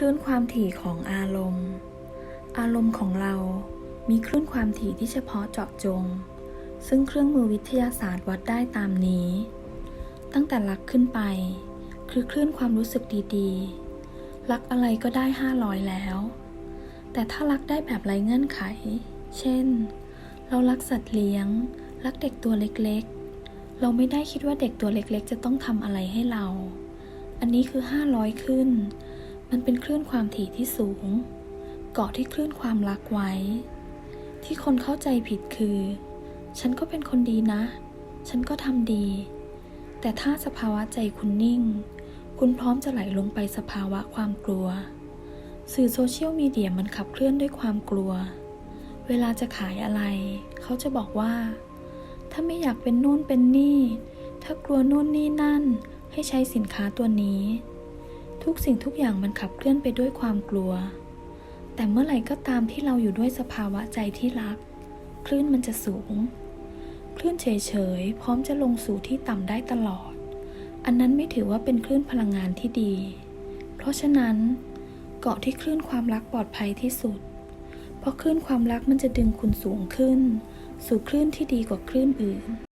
ลื่นความถี่ของอารมณ์ อารมณ์ของเรามีคลื่นความถี่ที่เฉพาะเจาะจง ซึ่งเครื่องมือวิทยาศาสตร์วัดได้ตามนี้ ตั้งแต่รักขึ้นไป คือคลื่นความรู้สึกดีๆรักอะไรก็ได้ 500 แล้ว แต่ถ้ารักได้แบบไร้เงื่อนไข เช่น เรารักสัตว์เลี้ยง รักเด็กตัวเล็กๆ เราไม่ได้คิดว่าเด็กตัวเล็กๆ จะต้องทำอะไรให้เรา อันนี้คือ 500 ขึ้น มันเป็นคลื่นความถี่ที่สูง เกาะที่คลื่นความรักไว้ ที่คนเข้าใจผิดคือ ฉันก็เป็นคนดีนะ ฉันก็ทำดี แต่ถ้าสภาวะใจคุณนิ่ง คุณพร้อมจะไหลลงไปสภาวะความกลัว สื่อโซเชียลมีเดียมันขับเคลื่อนด้วยความกลัว เวลาจะขายอะไร เขาจะบอกว่า ถ้าไม่อยากเป็นนู่นเป็นนี่ ถ้ากลัวนู่นนี่นั่น ให้ใช้สินค้าตัวนี้ ทุกสิ่งทุกอย่างมันขับเคลื่อนไปด้วยความกลัว แต่เมื่อไหร่ก็ตามที่เราอยู่ด้วยสภาวะใจที่รัก คลื่นมันจะสูง คลื่นเฉยๆ พร้อมจะลงสู่ที่ต่ำได้ตลอด อันนั้นไม่ถือว่าเป็นคลื่นพลังงานที่ดี เพราะฉะนั้น เกาะที่คลื่นความรักปลอดภัยที่สุด เพราะคลื่นความรักมันจะดึงคุณสูงขึ้น สู่คลื่นที่ดีกว่าคลื่นอื่น